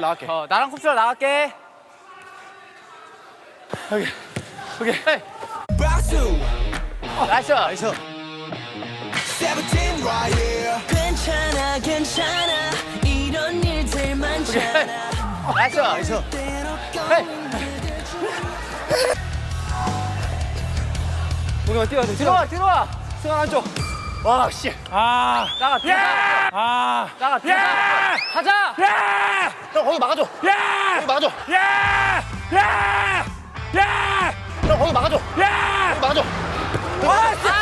나갈게. 어, 나랑 쿱스랑 나갈게. 오케이. 오케이. 헤이. 나이스. 나이스. 괜찮아 괜찮아 이런 일들 많잖아 나이스. 나이스. 뛰어야 돼. 뛰어. 들어와, 들어와. 승환 안쪽. 와, 씨. 아. 나가, 뛰어. 아. 나가, 뛰어. 하자. 야! 형, 거기 막아줘. 야! 거기 막아줘. 야! 야! 야! 형, 거기 막아줘. 야! 거기 막아줘. 와! 씨!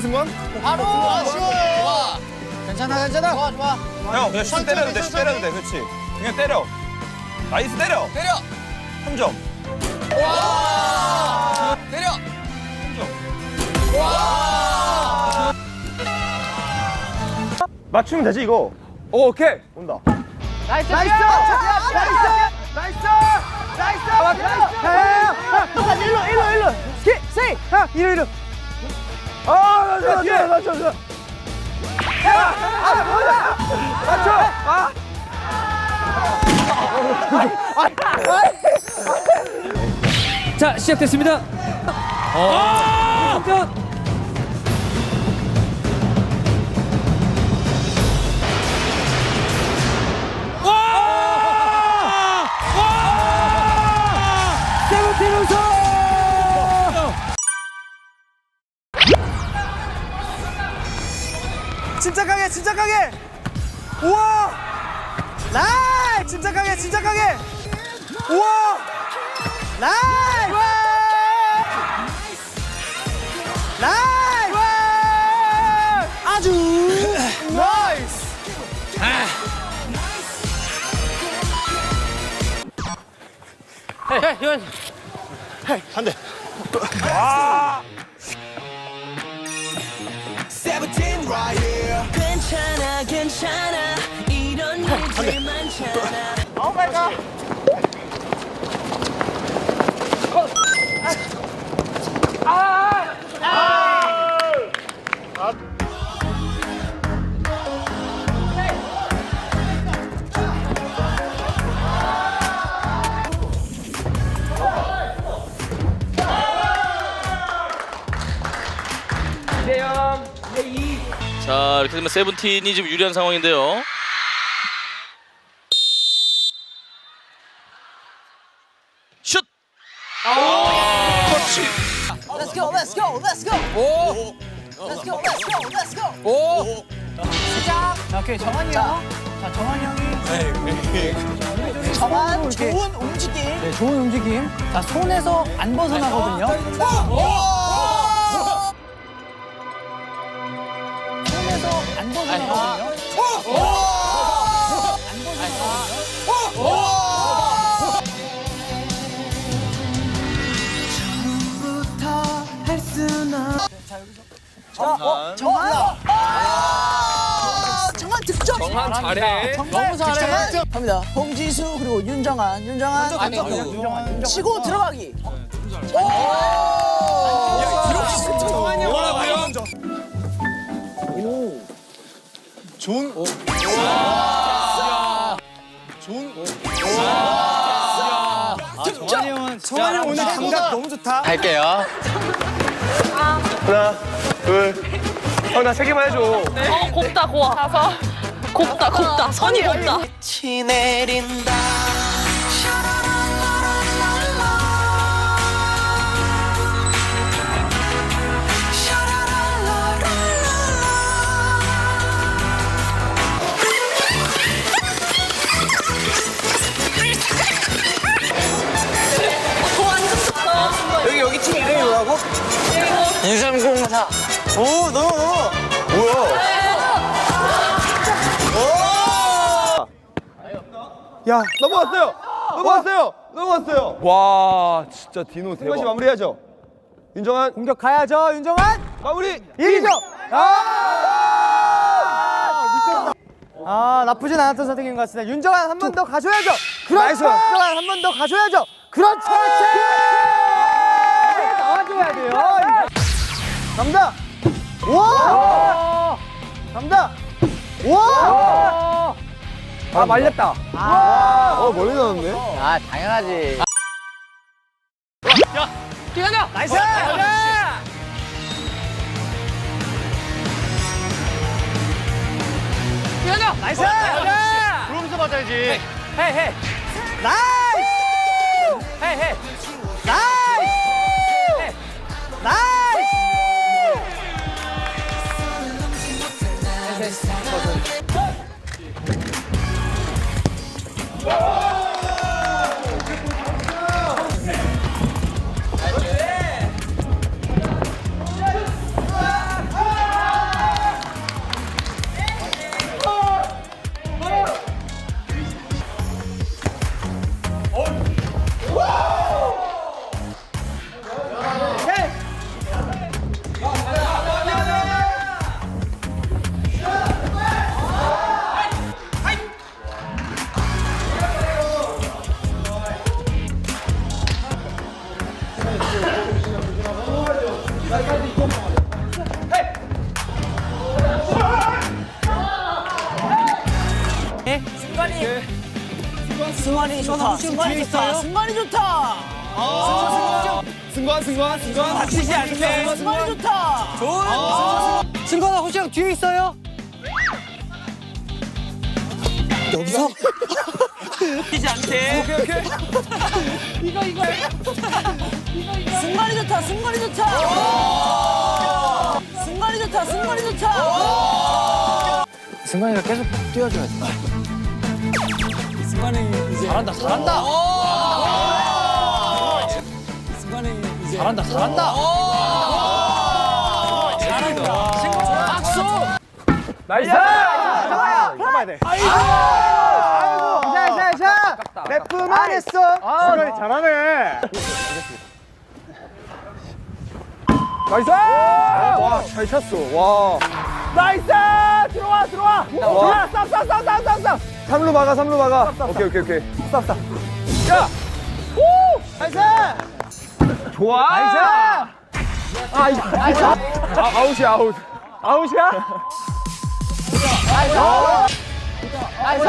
승관 승관? 바로. 좋아. 괜찮아, 괜찮아. 좋아, 좋아. 형 그냥 슛 때려도 돼, 슛 때려도 돼, 그렇지. 그냥 때려. 나이스 때려. 때려. 3점. 때려. 3점. 맞추면 되지 이거. 오, 오케이. 온다. 나이스. 나이스! 나이스! 나이스! 나이스! 나이스! 나이스! 일로 일로 일로. 키, 세이. 하, 일로 일로. 아, 맞춰, 맞춰, 맞춰, 맞춰. 야, 아, 뭐야? 맞춰. 아. 자 시작됐습니다. 어. 공 침착하게, 침착하게. 우와! 나이! 침착하게, 침착하게. 우와! 나이! 나이! 아주 나이스! 헤이, 헤이, 이건. 괜찮아 괜찮아 이런 일들 많잖아 자 이렇게 되면 세븐틴이 지금 유리한 상황인데요. 슛. 터치. Let's go let's go let's go 오. let's go let's go let's go 오. 시작. 자, 오케이. 정한이 형. 자, 정한이 형이. 정한 좋은 움직임 네, 좋은 움직임. 자, 손에서 안 벗어나거든요. 손 정한 아, 정한 득점 정한 잘해. 너무 잘해. 정한 갑니다 홍지수 그리고 윤정한. 윤정한 아니, 윤정한, 윤정한. 치고 들어가기. 정한이 형은 정환이 형 오늘 감각 너무 좋다. 할게요. 하나, 둘. 형 나 세 개만 해줘. 어, 곱다 고와 곱다 곱다. 선이 곱다. 치 내린다 2304. 오, 너무, 너무. 뭐야? 오! 야, 넘어갔어요. 넘어갔어요. 넘어갔어요. 와, 진짜 디노 대박. 승관 씨 마무리하죠. 윤정환. 공격 가야죠, 윤정환! 마무리. 이기죠. 아! 아, 나쁘진 않았던 선택인 것 같습니다. 윤정환 한번 더 가줘야죠. 그렇죠. 윤정한 한 번 더 가줘야죠. 그렇죠. 그렇죠. 아, 그렇지. 나와줘야 돼요. 갑니다. 와! 갑니다. 와! 아, 말렸다. 어, 멀리 나왔네. 아 당연하지. 나이스! 나이스! 그러면서 맞아야지. 헤이 헤이 나이스! 헤이 헤이 나이스! 나이스! this time. 승관이 좋다. 승관이 좋다. 승관이 좋다. 승관 승관 승관. 다치지 않네. 승관이 좋다. 좋은. 승관아 호시 형 뒤에 있어요? 승관이 승관이 좋다, 승관이 좋다. 승관이 좋다, 승관이 좋다. 승관이가 계속 뛰어줘야 돼. 순간이 이제 잘한다, 잘한다. 어. 순간이 이제 잘한다, 잘한다. 어. 잘한다. 박수. 나이스. 아, 아이고! 아이고! 아이고. 샤샤샤. 랩뿐만 했어. 아, 잘하네. 나이스! 와, 잘 찼어. 와. 나이스! 들어와, 들어와! 들어와! 쌉, 쌉, 쌉, 쌉, 쌉, 쌉! 3루 막아, 3루 막아. 오케이, 오케이, 오케이. 쌉, 쌉. 야! 오! 나이스! 좋아! 나이스! 아, 이거, 나이스! 아, 아웃이야, 아웃. 아웃이야? 나이스! 나이스!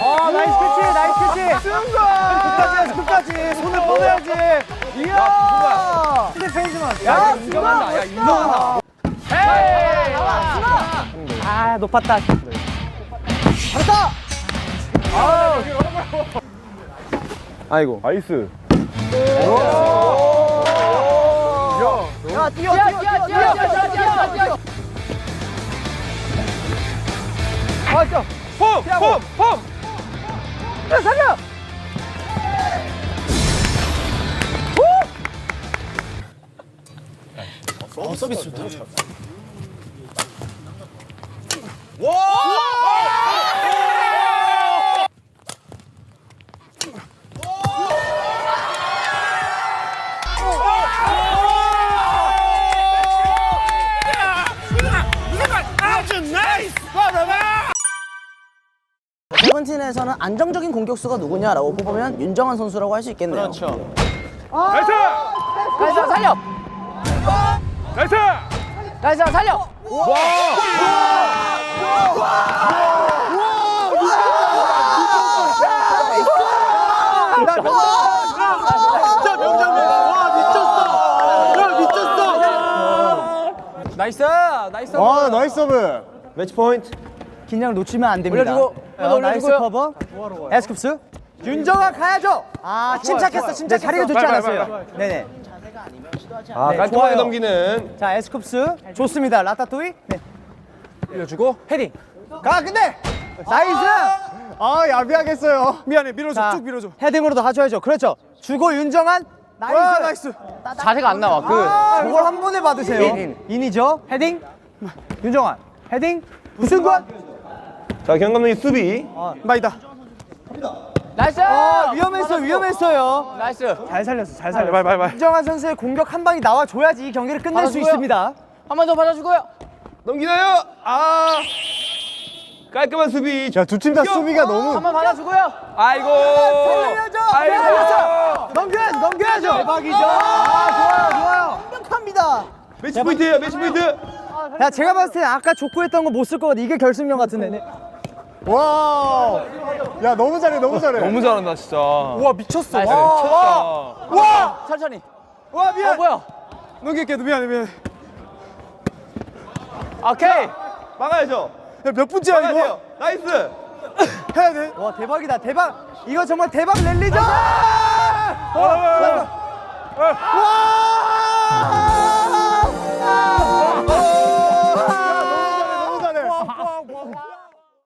아, 나이스 캐치, 나이스 캐치! 승관! 끝까지 해야지, 끝까지! 손을 뻗어야지! 이야! 스텝 페이지만! 야, 인정한다! 헤이! 아, 높았다. 잘했다! 아우! 아이고. 나이스. 야, 뛰어, 뛰어, 뛰어, 뛰어, 뛰어, 뛰어, 뛰어, 뛰어. 아, 뛰어. 폼, 폼, 폼. 야, 살려. 세븐틴에서는 안정적인 공격수가 누구냐라고 뽑으면 윤정환 선수라고 할 수 있겠네요. 나이스. 나이스, 살려. 나이스. 나이스, 살려. 진짜 명장면. 와 미쳤어. 야 미쳤어. 나이스, 나이스. 와 나이스 서브. 매치 포인트. 긴장 놓치면 안 됩니다. 올려주고, 어, 나이스 커버. 에스쿱스. 윤정아 가야죠. 아, 침착했어, 침착했어. 자리가 좋지 않았어요. 네네. 아 네, 깔끔하게 좋아요. 넘기는. 자, 에스쿱스 좋습니다. 라타토이. 네. 올려주고. 헤딩. 가, 근데 나이스. 아 야비하게 했어요. 미안해 밀어줘 자, 쭉 밀어줘. 헤딩으로도 가져야죠. 그렇죠. 주고 윤정한. 나이스. 나이스. 자세가 안 나와. 그 저걸 한 번에 받으세요. 인. 이죠 헤딩. 윤정환. 헤딩. 우승관. 자, 경 감독님 수비. 마이다. 나이스! 아, 위험했어요, 위험했어요. 나이스. 잘 살렸어, 잘 살렸어. 발, 발, 발. 윤정환 선수의 공격 한 방이 나와줘야지 이 경기를 끝낼 수 받아주고요. 있습니다. 한 번 더 받아주고요. 넘기나요? 아 깔끔한 수비. 자, 두 팀 다 수비가 너무. 한번 받아주고요. 아이고. 살려야죠! 아이고. 살렸어! 넘겨야죠, 넘겨야죠! 대박이죠! 아, 좋아요, 좋아요. 완벽합니다. 매치 포인트예요. 매치 포인트. 야, 제가 봤을 때 아까 족구했던 거 못 쓸 것 같아. 이게 결승전 같은데. 와! 야, 너무 잘해, 너무 잘해. 너무 잘한다 진짜. 와, 미쳤어. 나이스. 와, 와! 와! 천천히. 와, 미안. 어 뭐야? 넘길게, 미안해, 미안해. 오케이. 막아야죠. 야, 몇 분째야, 이거? 돼요. 나이스. 해야 돼. 와, 대박이다, 대박. 이거 정말 대박 랠리죠? 어, 와!